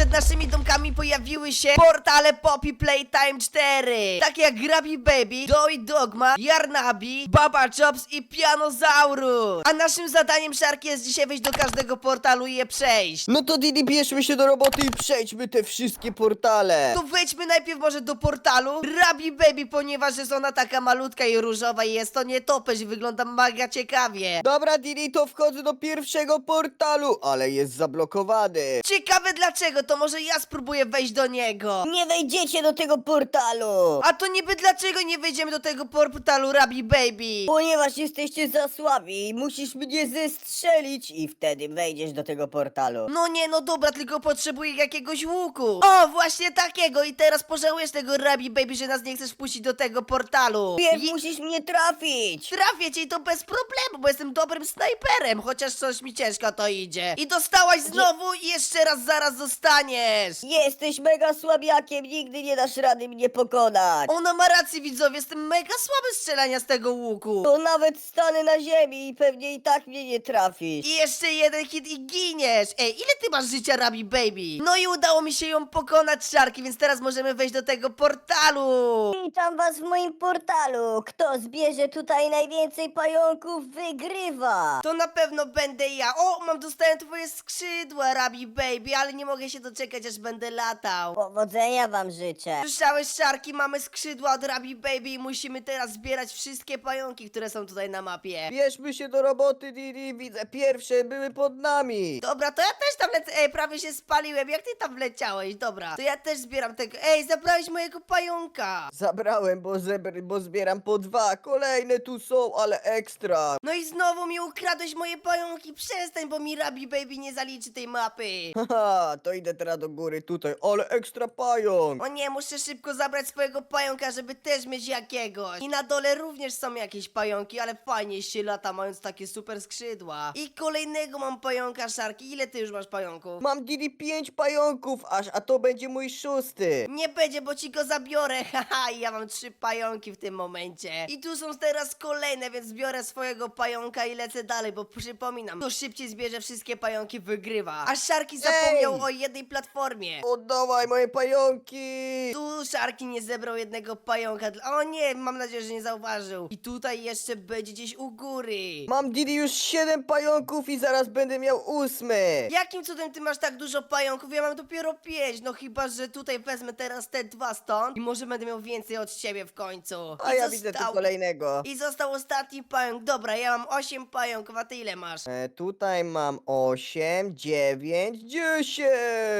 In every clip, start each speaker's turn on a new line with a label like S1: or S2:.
S1: przed naszymi domkami pojawiły się portale Poppy Playtime 4. Takie jak Grabby Baby, Doy Dogma, Yarnabi, Baba Chops i Pianozaurus. A naszym zadaniem Szarki jest dzisiaj wejść do każdego portalu i je przejść.
S2: No to Didi, bierzmy się do roboty i przejdźmy te wszystkie portale.
S1: To wejdźmy najpierw może do portalu Rabi Baby, ponieważ jest ona taka malutka i różowa i jest to nietoperz i wygląda mega ciekawie.
S2: Dobra, Didi, to wchodzę do pierwszego portalu, ale jest zablokowany.
S1: Ciekawe dlaczego, to może ja spróbuję wejść do niego.
S3: Nie wejdziecie do tego portalu!
S1: A to niby dlaczego nie wejdziemy do tego portalu Rabi Baby?
S3: Ponieważ jesteście za słabi, musisz mnie zestrzelić i wtedy wejdziesz do tego portalu.
S1: No nie, no dobra, tylko potrzebuję jakiegoś łuku. O, właśnie takiego i teraz pożałujesz tego Rabi Baby, że nas nie chcesz wpuścić do tego portalu.
S3: Pierw
S1: Je-
S3: musisz mnie trafić!
S1: Trafię cię i to bez problemu, bo jestem dobrym snajperem, chociaż coś mi ciężko to idzie. I dostałaś znowu i jeszcze raz zaraz dostaniesz.
S3: Jesteś mega słabiakiem, nigdy nie dasz rady mnie pokonać!
S1: Ona ma rację widzowie, jestem mega słaby strzelania z tego łuku.
S3: To nawet stanę na ziemi i pewnie i tak mnie nie trafisz.
S1: I jeszcze jeden hit i giniesz! Ej, ile ty masz życia, Rabi Baby? No i udało mi się ją pokonać, Szarki, więc teraz możemy wejść do tego portalu!
S3: Witam was w moim portalu. Kto zbierze tutaj najwięcej pająków, wygrywa.
S1: To na pewno będę ja. O, mam dostałem twoje skrzydła, Rabi Baby, ale nie mogę się doczekać, aż będę latał.
S3: Powodzenia wam życzę.
S1: Słyszałeś, Szarki, mamy skrzydła od Rabi Baby i musimy teraz zbierać wszystkie pająki, które są tutaj na mapie.
S2: Bierzmy się do roboty, Didi, widzę, pierwsze były pod nami.
S1: Dobra, to ja też tam lecę. Ej, prawie się spaliłem. Jak ty tam wleciałeś? Dobra, to ja też zbieram tego. Ej, zabrałeś mojego pająka.
S2: Zabrałem, bo, zebr, bo zbieram po dwa, kolejne tu są, ale ekstra.
S1: No i znowu mi ukradłeś moje pająki. Przestań, bo mi Rabi Baby nie zaliczy tej mapy.
S2: Haha, to idę teraz do góry tutaj, ale ekstra pająk.
S1: O nie, muszę szybko zabrać swojego pająka, żeby też mieć jakiegoś. I na dole również są jakieś pająki, ale fajnie się lata, mając takie super skrzydła. I kolejnego mam pająka, Szarki. Ile ty już masz pająków?
S2: Mam Didi pięć pająków aż, a to będzie mój szósty.
S1: Nie będzie, bo ci go zabiorę. Haha, i ja mam trzy pająki w tym momencie. I tu są teraz kolejne, więc biorę swojego pająka i lecę dalej, bo przypominam, kto szybciej zbierze wszystkie pająki, wygrywa. A Szarki zapomniał o jednej platformie.
S2: Oddawaj moje pająki.
S1: Tu Szarki nie zebrał jednego pająka. dla- O nie, mam nadzieję, że nie zauważył. I tutaj jeszcze będzie gdzieś u góry.
S2: Mam Didi już siedem pająków i zaraz będę miał ósmy.
S1: Jakim cudem ty masz tak dużo pająków? Ja mam dopiero pięć. No chyba, że tutaj wezmę teraz te dwa stąd i może będę miał więcej od ciebie w końcu.
S2: A
S1: I
S2: ja widzę tu
S1: został-
S2: kolejnego.
S1: I został ostatni pająk. Dobra, ja mam 8 pająków, a ty ile masz?
S2: E, tutaj mam osiem, dziewięć,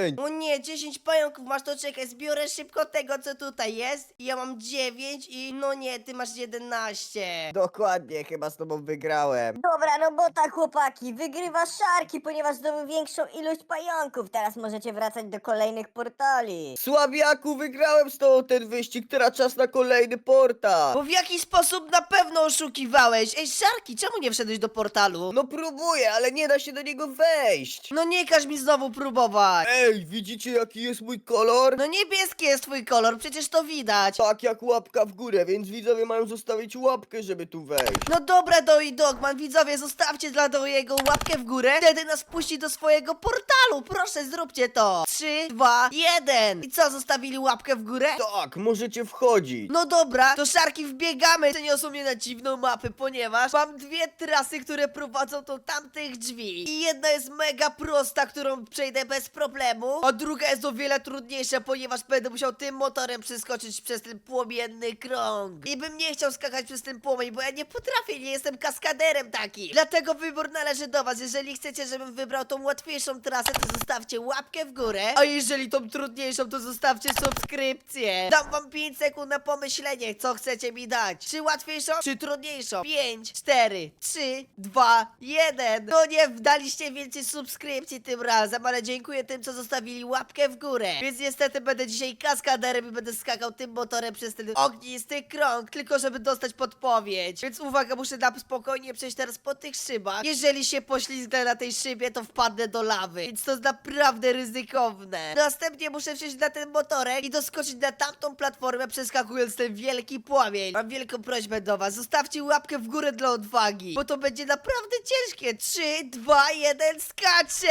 S2: dziesięć.
S1: O nie, 10 pająków masz, to czekaj, zbiorę szybko tego, co tutaj jest. I ja mam 9 i no nie, ty masz 11.
S2: Dokładnie, chyba z tobą wygrałem.
S3: Dobra robota chłopaki, wygrywa Szarki, ponieważ zdobył większą ilość pająków. Teraz możecie wracać do kolejnych portali.
S2: Słabiaku, wygrałem z tobą ten wyścig, teraz czas na kolejny portal.
S1: Bo w jakiś sposób na pewno oszukiwałeś. Ej, Szarki, czemu nie wszedłeś do portalu?
S2: No próbuję, ale nie da się do niego wejść.
S1: No nie każ mi znowu próbować.
S2: Ej, widzicie jaki jest mój kolor?
S1: No niebieski jest twój kolor, przecież to widać.
S2: Tak jak łapka w górę, więc widzowie mają zostawić łapkę, żeby tu wejść.
S1: No dobra, Doi Dogman, widzowie, zostawcie dla Doiego łapkę w górę, wtedy nas puści do swojego portalu. Proszę, zróbcie to. 3, 2, 1. I co, zostawili łapkę w górę?
S2: Tak, możecie wchodzić.
S1: No dobra, to szarki wbiegamy. Przeniosą mnie na dziwną mapę, ponieważ mam dwie trasy, które prowadzą do tamtych drzwi. I jedna jest mega prosta, którą przejdę bez problemu, a druga jest o wiele trudniejsza, ponieważ będę musiał tym motorem przeskoczyć przez ten płomienny krąg. I bym nie chciał skakać przez ten płomień, bo ja nie potrafię, nie jestem kaskaderem taki. Dlatego wybór należy do was. Jeżeli chcecie, żebym wybrał tą łatwiejszą trasę, to zostawcie łapkę w górę, a jeżeli tą trudniejszą, to zostawcie subskrypcję. Dam wam 5 sekund na pomyślenie, co chcecie mi dać. Czy łatwiejszą, czy trudniejszą? 5, 4, 3, 2, 1. No nie, daliście więcej subskrypcji tym razem, ale dziękuję tym, co zostawili łapkę w górę. Więc niestety będę dzisiaj kaskaderem i będę skakał tym motorem przez ten ognisty krąg, tylko żeby dostać podpowiedź. Więc uwaga, muszę na spokojnie przejść teraz po tych szybach. Jeżeli się poślizgnę na tej szybie, to wpadnę do lawy. Więc to jest naprawdę ryzykowne. Następnie muszę wsiąść na ten motorek i doskoczyć na tamtą platformę, przeskakując ten wielki płomień. Mam wielką prośbę do was, zostawcie łapkę w górę dla odwagi, bo to będzie naprawdę ciężkie. 3, 2, 1, skaczę!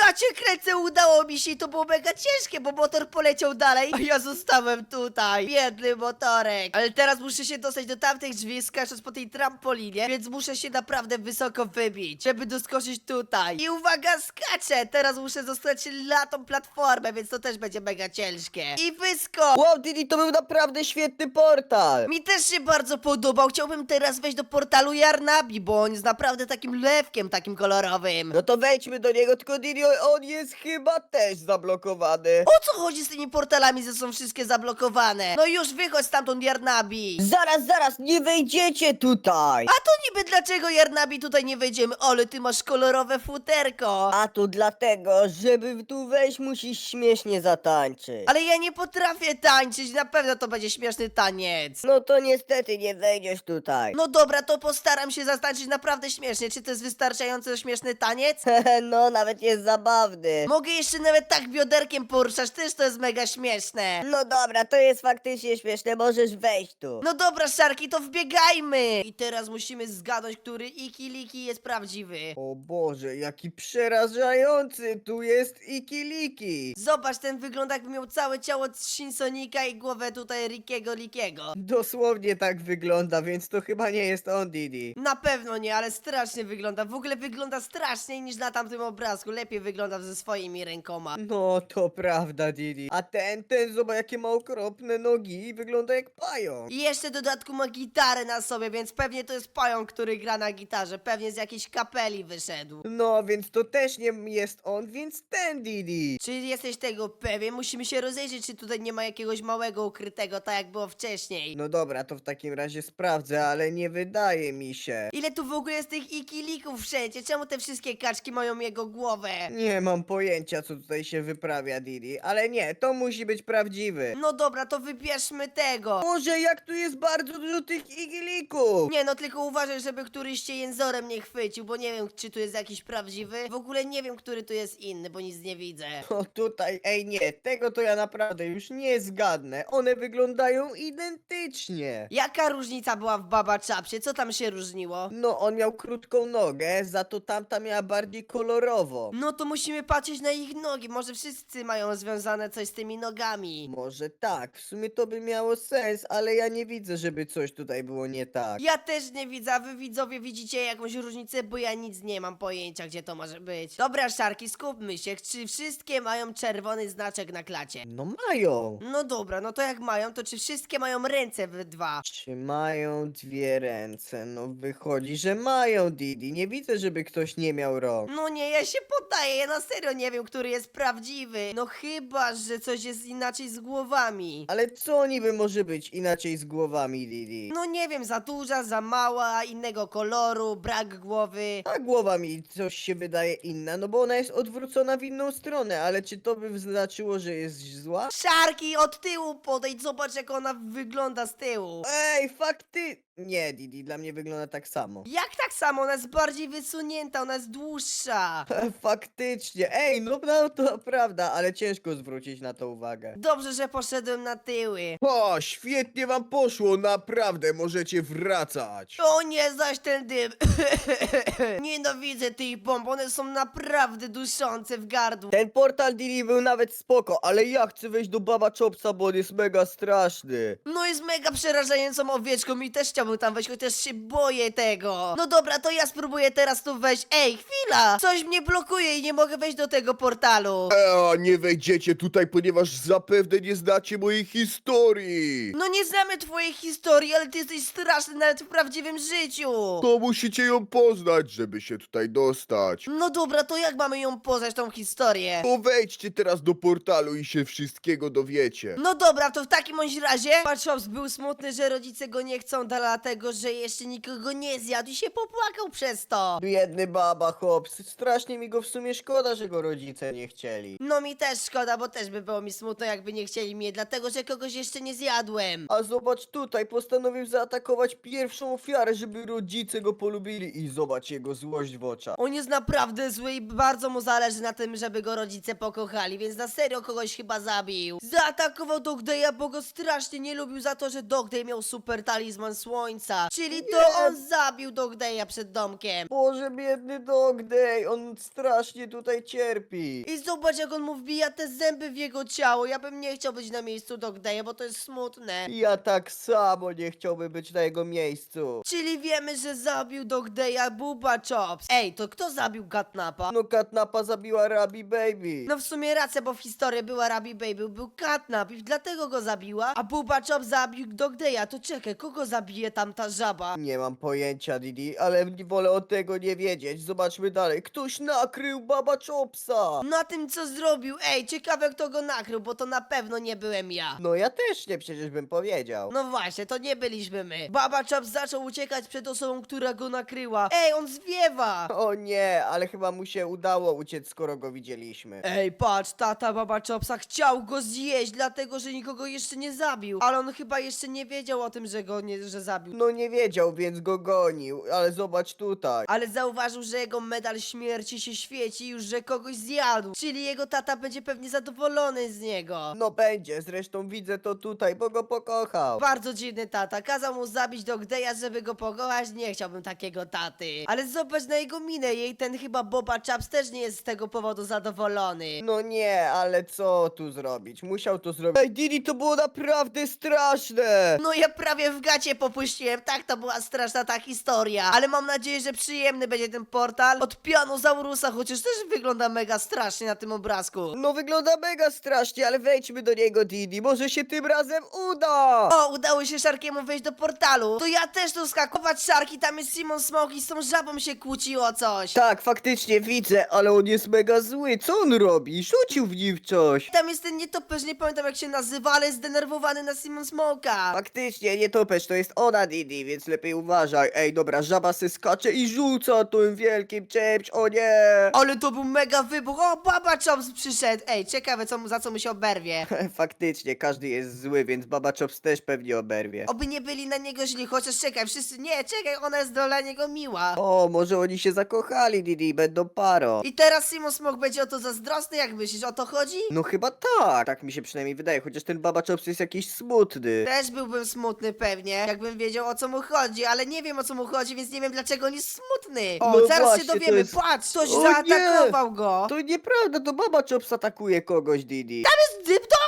S1: Ja cię kręcę, udało mi się i to było mega ciężkie, bo motor poleciał dalej, a ja zostałem tutaj. Biedny motorek. Ale teraz muszę się dostać do tamtych drzwi, skacząc po tej trampolinie, więc muszę się naprawdę wysoko wybić, żeby doskoczyć tutaj. I uwaga, skaczę! Teraz muszę zostać na tą platformę, więc to też będzie mega ciężkie. I wyskok!
S2: Wow, Didi, to był naprawdę świetny portal!
S1: Mi też się bardzo podobał. Chciałbym teraz wejść do portalu Jarnabi, bo on jest naprawdę takim lewkiem, takim kolorowym.
S2: No to wejdźmy do niego, tylko Didi, on jest chyba też zablokowany.
S1: O co chodzi z tymi portalami, że są wszystkie zablokowane? No już wychodź stamtąd Jarnabi.
S2: Zaraz, zaraz, nie wejdziecie tutaj!
S1: A to niby dlaczego Jarnabi tutaj nie wejdziemy? Ole, ty masz kolorowe futerko.
S2: A to dlatego, żeby tu wejść, musisz śmiesznie zatańczyć.
S1: Ale ja nie potrafię tańczyć, na pewno to będzie śmieszny taniec.
S2: No to niestety nie wejdziesz tutaj.
S1: No dobra, to postaram się zatańczyć naprawdę śmiesznie. Czy to jest wystarczająco śmieszny taniec?
S2: no, nawet jest zabawny.
S1: Mogę jeszcze nawet tak bioderkiem poruszać, też to jest mega śmieszne.
S2: No dobra, to jest faktycznie śmieszne, możesz wejść tu.
S1: No dobra, Szarki, to wbiegajmy! I teraz musimy zgadnąć, który Iki-Liki jest prawdziwy.
S2: O Boże, jaki przerażający tu jest Ikiliki.
S1: Zobacz, ten wygląda jakby miał całe ciało Shinsonika i głowę tutaj Rikiego Likiego.
S2: Dosłownie tak wygląda, więc to chyba nie jest on, Didi.
S1: Na pewno nie, ale strasznie wygląda. W ogóle wygląda straszniej niż na tamtym obrazku. Lepiej wygląda ze swoimi rękoma.
S2: No, to prawda, Didi. A ten, ten, zobacz jakie ma okropne nogi i wygląda jak pająk.
S1: I jeszcze w dodatku ma gitarę na sobie, więc pewnie to jest pająk, który gra na gitarze. Pewnie z jakiejś kapeli wyszedł.
S2: No, więc to też nie jest on, więc ten, Didi.
S1: Czy jesteś tego pewien? Musimy się rozejrzeć, czy tutaj nie ma jakiegoś małego ukrytego, tak jak było wcześniej.
S2: No dobra, to w takim razie sprawdzę, ale nie wydaje mi się.
S1: Ile tu w ogóle jest tych ikilików wszędzie? Czemu te wszystkie kaczki mają jego głowę?
S2: Nie mam pojęcia, co tutaj się wyprawia, Didi, ale nie, to musi być prawdziwy.
S1: No dobra, to wybierzmy tego.
S2: Może jak tu jest bardzo dużo tych igilików!
S1: Nie no, tylko uważaj, żeby któryś cię jęzorem nie chwycił, bo nie wiem, czy tu jest jakiś prawdziwy. W ogóle nie wiem, który tu jest inny, bo nic nie widzę.
S2: O tutaj, ej nie, tego to ja naprawdę już nie zgadnę. One wyglądają identycznie.
S1: Jaka różnica była w Baba Czapsie? Co tam się różniło?
S2: No, on miał krótką nogę, za to tamta miała bardziej kolorowo.
S1: No to musimy patrzeć na ich nogi. Może wszyscy mają związane coś z tymi nogami.
S2: Może tak, w sumie to by miało sens, ale ja nie widzę, żeby coś tutaj było nie tak.
S1: Ja też nie widzę, a wy widzowie widzicie jakąś różnicę, bo ja nic nie mam pojęcia, gdzie to może być. Dobra, Szarki, skupmy się. Czy wszystkie mają czerwony znaczek na klacie?
S2: No mają.
S1: No dobra, no to jak mają, to czy wszystkie mają ręce w dwa?
S2: Czy mają dwie ręce? No wychodzi, że mają, Didi. Nie widzę, żeby ktoś nie miał rąk.
S1: No nie, ja się poddaję, ja na serio nie wiem, który jest prawdziwy. No chyba, że coś jest inaczej z głowami.
S2: Ale co niby może być inaczej z głowami, Didi?
S1: No nie wiem, za duża, za mała, innego koloru, brak głowy.
S2: A głowa mi coś się wydaje inna, no bo ona jest odwrócona w inną stronę, ale czy to by znaczyło, że jest zła?
S1: Szarki, od tyłu podejdź, zobacz jak ona wygląda z tyłu.
S2: Ej, fakty! Nie, Didi, dla mnie wygląda tak samo.
S1: Jak tak samo? Ona jest bardziej wysunięta, ona jest dłuższa.
S2: Faktycznie, ej, no, no to prawda, ale ciężko zwrócić na to uwagę.
S1: Dobrze, że poszedłem na tyły.
S4: O, świetnie wam poszło, naprawdę możecie wracać.
S1: O nie, zaś ten dym. Nienawidzę tych bomb, one są naprawdę duszące w gardło.
S2: Ten portal Didi był nawet spoko, ale ja chcę wejść do Baba Chopsa, bo on jest mega straszny.
S1: No jest mega przerażającą owieczką i też chciałbym tam wejść, chociaż się boję tego. No dobra, to ja spróbuję teraz tu wejść. Ej, chwila! Coś mnie blokuje i nie mogę wejść do tego portalu.
S4: E, nie wejdziecie tutaj, ponieważ zapewne nie znacie mojej historii.
S1: No nie znamy twojej historii, ale ty jesteś straszny nawet w prawdziwym życiu.
S4: To musicie ją poznać, żeby się tutaj dostać.
S1: No dobra, to jak mamy ją poznać, tą historię?
S4: To wejdźcie teraz do portalu i się wszystkiego dowiecie.
S1: No dobra, to w takim bądź razie Patrzops był smutny, że rodzice go nie chcą, dlatego że jeszcze nikogo nie zjadł i się popłakał przez to.
S2: Biedny Baba Hops, strasznie mi go w sumie szkoda, że go rodzice nie chcieli.
S1: No mi też szkoda, bo też by było mi smutno, jakby nie chcieli mnie, dlatego że kogoś jeszcze nie zjadłem.
S2: A zobacz tutaj, postanowił zaatakować pierwszą ofiarę, żeby rodzice go polubili i zobacz jego złość w oczach.
S1: On jest naprawdę zły i bardzo mu zależy na tym, żeby go rodzice pokochali, więc na serio kogoś chyba zabił. Zaatakował Dogdaya, bo go strasznie nie lubił za to, że Dogday miał super talizman słońca słońca. Czyli to
S2: Nie.
S1: on zabił Dogdeja przed domkiem.
S2: Boże, biedny Dog Day, on strasznie tutaj cierpi.
S1: I zobacz jak on mu wbija te zęby w jego ciało. Ja bym nie chciał być na miejscu Dogdeja, bo to jest smutne.
S2: Ja tak samo nie chciałbym być na jego miejscu.
S1: Czyli wiemy, że zabił Dogdeya Buba Chops. Ej, to kto zabił Katnapa?
S2: No Katnapa zabiła Rabi Baby.
S1: No w sumie racja, bo w historii była Rabi Baby, był Katnap i dlatego go zabiła, a Buba Chop zabił Dogdeya. To czekaj, kogo zabije tamta żaba?
S2: Nie mam pojęcia, Didi, ale wolę o tego nie wiedzieć. Zobaczmy dalej. Ktoś nakrył Baba Chopsa.
S1: Na tym co zrobił, ej, ciekawe kto go nakrył, bo to na pewno nie byłem ja.
S2: No ja też nie, przecież bym powiedział.
S1: No właśnie, to nie byliśmy my. Baba Chop zaczął uciekać przed osobą, która go nakryła. Ej, on zwiewa!
S2: O nie, ale chyba mu się udało uciec, skoro go widzieliśmy.
S1: Ej, patrz, tata Baba Chopsa chciał go zjeść, dlatego że nikogo jeszcze nie zabił. Ale on chyba jeszcze nie wiedział o tym, że go nie, że zabił.
S2: No nie wiedział, więc go gonił, ale zobacz tutaj.
S1: Ale zauważył, że jego medal śmierci się świeci już, że kogoś zjadł. Czyli jego tata będzie pewnie zadowolony z niego.
S2: No będzie, zresztą widzę to tutaj, bo go pokochał.
S1: Bardzo dziwny tata. Kazał mu zabić Dogdeja, żeby go pokochać. Nie chciałbym takiego taty. Ale zobacz na jego minę. Jej ten chyba Boba Chaps też nie jest z tego powodu zadowolony.
S2: No nie, ale co tu zrobić? Musiał to zrobić. Ej, Didi, to było naprawdę straszne!
S1: No ja prawie w gacie popuściłem. Tak, to była straszna ta historia. Ale mam nadzieję, że przyjemny będzie ten portal od Pianozaurusa, chociaż też wygląda mega strasznie na tym obrazku.
S2: No wygląda mega strasznie, ale wejdźmy do niego, Didi. Może się tym razem uda!
S1: O, udało się Szarkiemu wejść do portalu. To ja też tu skakować Szarki, tam jest Simon Smoke i z tą żabą się kłócił o coś.
S2: Tak, faktycznie widzę, ale on jest mega zły. Co on robi? Rzucił w nim coś.
S1: Tam jest ten nietoperz, nie pamiętam jak się nazywa, ale jest zdenerwowany na Simon Smoka.
S2: Faktycznie, nie topesz, to jest ona, Didi, więc lepiej uważaj. Ej, dobra, żaba se skacze i rzuca tym wielkim czymś, o nie!
S1: Ale to był mega wybuch. O, Baba Chops przyszedł. Ej, ciekawe co mu, za co mu się oberwie.
S2: Faktycznie, każdy jest zły, więc Baba Chops też pewnie oberwie.
S1: Oby nie byli na niego źli, chociaż czekaj, wszyscy, nie, czekaj, ona jest dla niego miła.
S2: O, może oni się zakochali, Didi, będą parą.
S1: I teraz Simon Smok będzie o to zazdrosny, jak myślisz, o to chodzi?
S2: No chyba tak, tak mi się przynajmniej wydaje, chociaż ten Baba Chops jest jakiś smutny.
S1: Też byłbym smutny pewnie, jakbym wiedział o co mu chodzi, ale nie wiem o co mu chodzi, więc nie wiem dlaczego on jest smutny. O,
S2: No
S1: zaraz
S2: właśnie,
S1: się
S2: to
S1: dowiemy,
S2: jest-
S1: patrz, ktoś
S2: O
S1: zaatakował go.
S2: To nieprawda, to Baba Chops atakuje kogoś, Didi.
S1: Tam jest Dyp Dogday!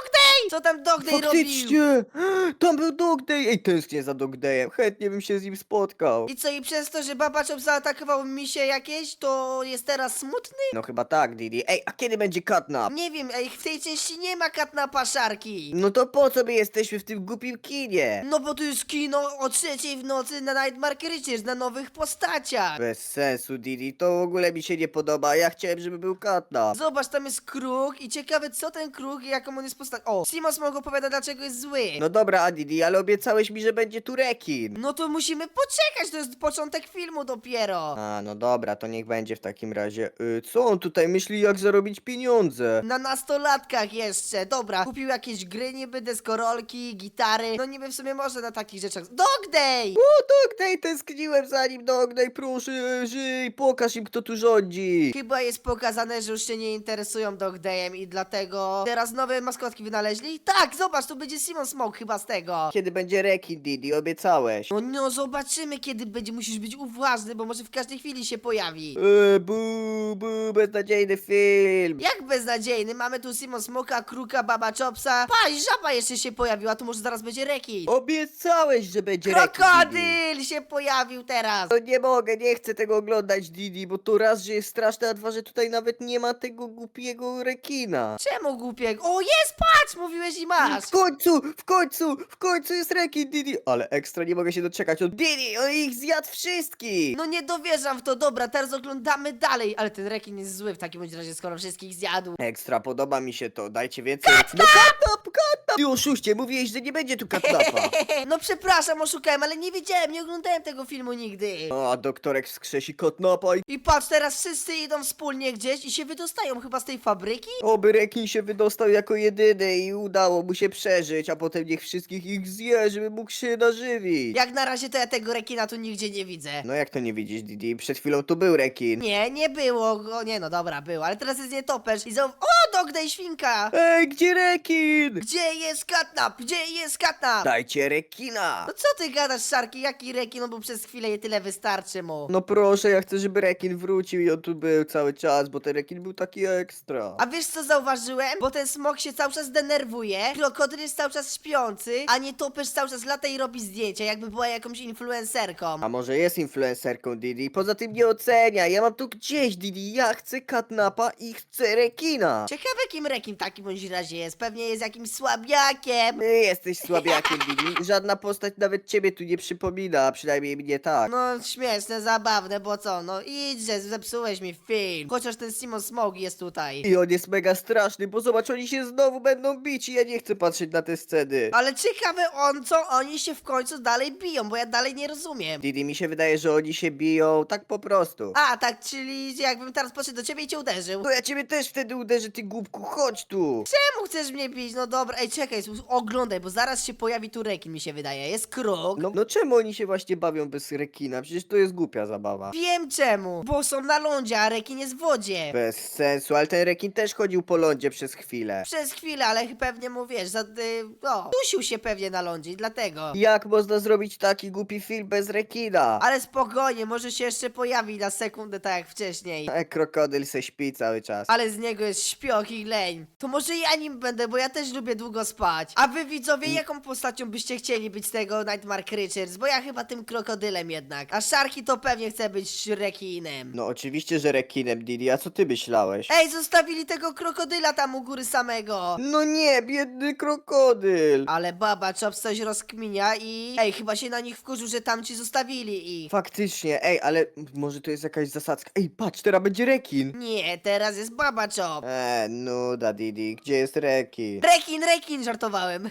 S1: Co tam Dogday robił?
S2: Faktycznie! Tam był Dog Day! Ej, tęsknię za Dog Dayem, chętnie bym się z nim spotkał.
S1: I co, i przez to, że Baba Chop zaatakował misie jakieś, to jest teraz smutny?
S2: No chyba tak, Didi. Ej, a kiedy będzie Catnap?
S1: Nie wiem, ej, w tej części nie ma katnapa szarki.
S2: No to po co my jesteśmy w tym głupim kinie?
S1: No bo tu jest kino o trzeciej w nocy na Nightmare Creatures, na nowych postaciach.
S2: Bez sensu, Didi, to w ogóle mi się nie podoba. Ja chciałem, żeby był Catnap.
S1: Zobacz, tam jest kruk i ciekawe co ten kruk i jaką on jest postać. O, Simons mogę opowiada dlaczego jest zły.
S2: No dobra, a Didi, ale obiecałeś mi, że będzie tu rekin.
S1: No to musimy poczekać, to jest początek filmu dopiero.
S2: A, no dobra, to niech będzie w takim razie. Y, co on tutaj myśli, jak zarobić pieniądze?
S1: Na nastolatkach jeszcze, dobra. Kupił jakieś gry niby, deskorolki, gitary. No niby w sumie może na takich rzeczach. Dog Day!
S2: O, Dog Day, tęskniłem za nim, Dog Day, proszę, żyj, pokaż im, kto tu rządzi.
S1: Chyba jest pokazane, że już się nie interesują Dog Dayem i dlatego teraz nowe maskotki wynaleźli? Tak, zobacz, tu będzie Simon Smoke chyba z tego.
S2: Kiedy będzie rekin, Didi, obiecałeś.
S1: No, no zobaczymy kiedy będzie, musisz być uważny, bo może w każdej chwili się pojawi.
S2: Eee, bu, bu, beznadziejny film.
S1: Jak beznadziejny, mamy tu Simon Smoka, Kruka, Baba Chopsa. Pa, i żaba jeszcze się pojawiła, tu może zaraz będzie rekin.
S2: Obiecałeś, że będzie rekin, Didi.
S1: Krokodyl się pojawił teraz.
S2: No nie mogę, nie chcę tego oglądać, Didi, bo to raz, że jest straszne, a dwa, że tutaj nawet nie ma tego głupiego rekina.
S1: Czemu głupiek? O, jest, patrz, mówiłeś i masz.
S2: W końcu, w końcu, w końcu jest rekin, Didi. Ale ekstra, nie mogę się doczekać. On, Didi, on ich zjadł wszystkich.
S1: No nie dowierzam w to, dobra, teraz oglądamy dalej, ale ten rekin jest zły w takim bądź razie, skoro wszystkich zjadł.
S2: Ekstra, podoba mi się to, dajcie więcej. No katnap, katnap! Ty oszuście, mówiłeś, że nie będzie tu katnapa.
S1: No przepraszam, oszukałem, ale nie wiedziałem, nie oglądałem tego filmu nigdy.
S2: A doktorek wskrzesi katnapa i
S1: I patrz, teraz wszyscy idą wspólnie gdzieś i się wydostają chyba z tej fabryki?
S2: Oby rekin się wydostał jako jedyny i udało mu się przeżyć, a potem niech wszystkich ich zje, żeby mógł się nażywić.
S1: Jak na razie to ja tego rekina tu nigdzie nie widzę.
S2: No jak to nie widzisz, Didi? Przed chwilą tu był rekin.
S1: Nie, nie było go, nie no dobra, był, ale teraz jest nietoperz i znowu, o, Dogday Świnka!
S2: Ej, gdzie rekin?
S1: Gdzie jest katnap? Gdzie jest katnap?
S2: Dajcie rekina!
S1: No co ty gadasz, Szarki? Jaki rekin? No bo przez chwilę je tyle wystarczy mu.
S2: No proszę, ja chcę, żeby rekin wrócił i on tu był cały czas, bo ten rekin był taki ekstra.
S1: A wiesz co zauważyłem? Bo ten smok się cały czas denerwuje, krokodyl jest cały czas śpiący, a nie topesz cały czas lata i robi zdjęcia, jakby była jakąś influencerką.
S2: A może jest influencerką Didi? Poza tym nie ocenia. Ja mam tu gdzieś Didi. Ja chcę katnapa i chcę rekina.
S1: Ciekawe kim rekin w takim bądź razie jest. Pewnie jest jakimś słabiakiem.
S2: Ty jesteś słabiakiem Didi. Żadna postać nawet ciebie tu nie przypomina, a przynajmniej mnie tak.
S1: No śmieszne, zabawne, bo co? No idźże, zepsułeś mi film. Chociaż ten Simon Smog jest tutaj.
S2: I on jest mega straszny, bo zobacz, oni się znowu będą bić i ja nie chcę patrzeć na te sceny.
S1: Ale ciekawe on, co oni się w końcu dalej biją, bo ja dalej nie rozumiem.
S2: Didi, mi się wydaje, że oni się biją tak po prostu.
S1: A, tak, czyli jakbym teraz poszedł do ciebie i cię uderzył.
S2: To ja ciebie też wtedy uderzę, ty głupku, chodź tu.
S1: Czemu chcesz mnie bić? No dobra, ej, czekaj, oglądaj, bo zaraz się pojawi tu rekin, mi się wydaje. Jest kruk.
S2: No, no czemu oni się właśnie bawią bez rekina? Przecież to jest głupia zabawa.
S1: Wiem czemu, bo są na lądzie, a rekin jest w wodzie.
S2: Bez sensu, ale ten rekin też chodził po lądzie przez chwilę.
S1: Przez chwilę, ale pewnie mu wiesz, za, y, o, dusił się pewnie na lądzie, i dlatego.
S2: Jak można zrobić taki głupi film bez rekina?
S1: Ale spokojnie, może się jeszcze pojawi na sekundę, tak jak wcześniej.
S2: A krokodyl se śpi cały czas.
S1: Ale z niego jest śpioch i leń. To może ja nim będę, bo ja też lubię długo spać. A wy widzowie, jaką postacią byście chcieli być z tego Nightmare Creatures? Bo ja chyba tym krokodylem jednak. A Sharky to pewnie chce być rekinem.
S2: No oczywiście, że rekinem, Didi, a co ty myślałeś?
S1: Ej, zostawili tego krokodyla tam u góry samego.
S2: No nie, biedny krokodyl.
S1: Ale baba Chops coś rozkminia i... Ej, chyba się na nich wkurzył, że tamci zostawili ich.
S2: Faktycznie, ej, ale może to jest jakaś zasadzka. Ej, patrz, teraz będzie rekin.
S1: Nie, teraz jest baba Chop.
S2: Eee, nuda, Didi, gdzie jest rekin?
S1: Rekin, rekin, żartowałem.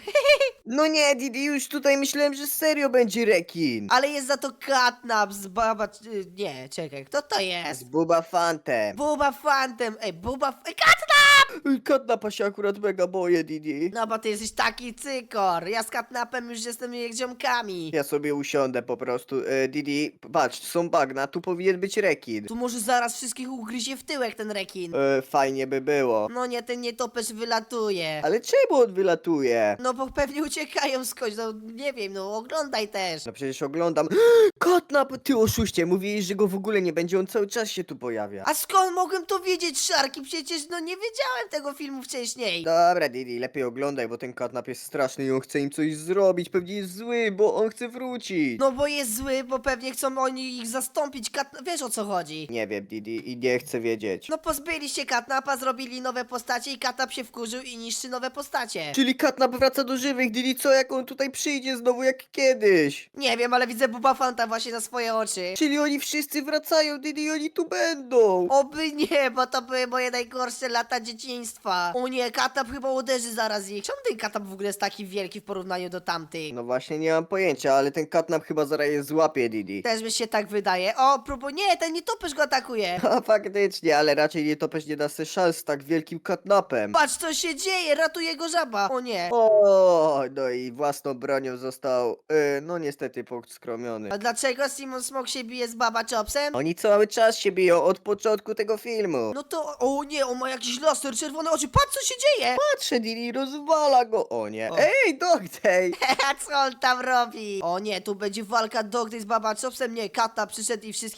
S2: No nie, Didi, już tutaj myślałem, że serio będzie rekin.
S1: Ale jest za to catnap z baba... y, Nie, czekaj, kto to
S2: Z
S1: jest?
S2: Buba Fantem.
S1: Buba Fantem, ej, Buba... Ej, catnap!
S2: Ej, Katnapa się akurat mega boję,
S1: No bo ty jesteś taki cykor, ja z catnapem już jestem jak ziomkami.
S2: Ja sobie usiądę po prostu. E, Didi, patrz, są bagna, tu powinien być rekin.
S1: Tu może zaraz wszystkich ugryzie w tyłek ten rekin.
S2: E, fajnie by było.
S1: No nie, ten nietoperz wylatuje.
S2: Ale czemu on wylatuje?
S1: No bo pewnie uciekają skądś, no nie wiem, no oglądaj też.
S2: No przecież oglądam. Katnap, ty oszuście, mówiłeś, że go w ogóle nie będzie, on cały czas się tu pojawia.
S1: A skąd mogłem to wiedzieć, Szarki? Przecież no nie wiedziałem tego filmu wcześniej.
S2: Dobra, Didi, lepiej oglądaj, bo ten katnap jest straszny i on chce im coś zrobić. Pewnie jest zły, bo on chce wrócić.
S1: No bo jest zły, bo pewnie chcą oni ich zastąpić. Kat... Wiesz o co chodzi?
S2: Nie wiem, Didi, i nie chcę wiedzieć.
S1: No pozbyli się Katnapa, zrobili nowe postacie i Katnap się wkurzył i niszczy nowe postacie.
S2: Czyli katnap wraca do żywych, Didi, co jak on tutaj przyjdzie znowu jak kiedyś?
S1: Nie wiem, ale widzę Buba Fanta właśnie na swoje oczy.
S2: Czyli oni wszyscy wracają, Didi, oni tu będą.
S1: Oby nie, bo to były moje najgorsze lata dzieciństwa. O nie, Katnap chyba uderzy zaraz ich. Czemu ten Katnap w ogóle jest taki wielki w porównaniu do tamtych?
S2: No właśnie, nie mam pojęcia, ale ten katnap chyba zaraz je złapie, Didi.
S1: Też mi się tak wydaje. O, próbuj. Nie, ten nietoperz go atakuje.
S2: A faktycznie, ale raczej nie topesz nie da se szans z tak wielkim katnapem.
S1: Patrz, co się dzieje, ratuje go żaba. O nie.
S2: O, no i własną bronią został, e, no niestety podskromiony.
S1: A dlaczego Simon Smok się bije z Baba Chopsem?
S2: Oni cały czas się biją od początku tego filmu.
S1: No to, o nie, on ma jakiś laser, czerwone oczy, patrz co się dzieje!
S2: Patrzę, Didi rozwala go. O nie.
S1: O.
S2: Ej, Dogtej!
S1: A co on tam robi? O nie, tu będzie walka Dogday z Baba Chopsem, nie, Kata przyszedł i wszystkich